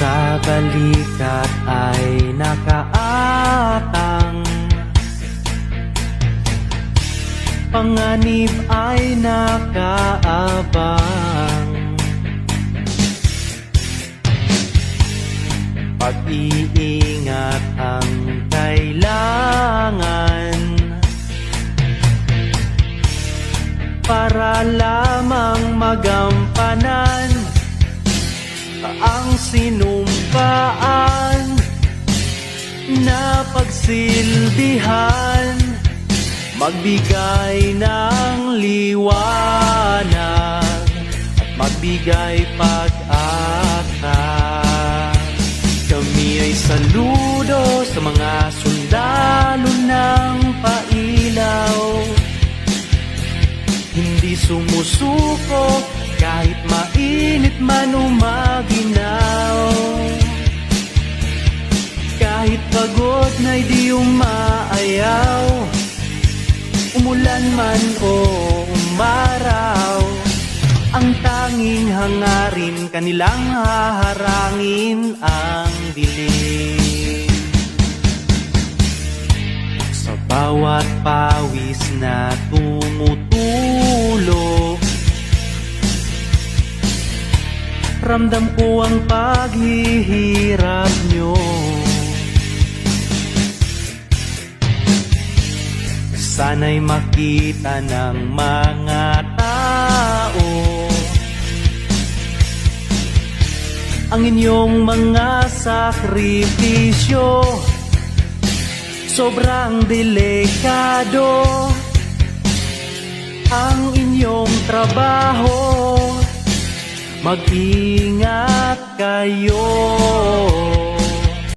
balikat ay nakaatang Panganib ay nakaabang. Pag-iingat ang kailangan Para lamang magampanan sinumpaan Na pagsilbihan Magbigay ng liwanag At magbigay pag-asa. Kami ay saludo sa mga sundalo ng pailaw. Hindi sumusuko na'y di umaayaw. Umulan man o umaraw Ang tanging hangarin kanilang haharangin ang dilim. Sa bawat pawis na tumutulo Ramdam ko ang paghihirap nyo Sana'y makita ng mga tao. Ang inyong mga sakripisyo Sobrang delikado. Ang inyong trabaho Mag-ingat kayo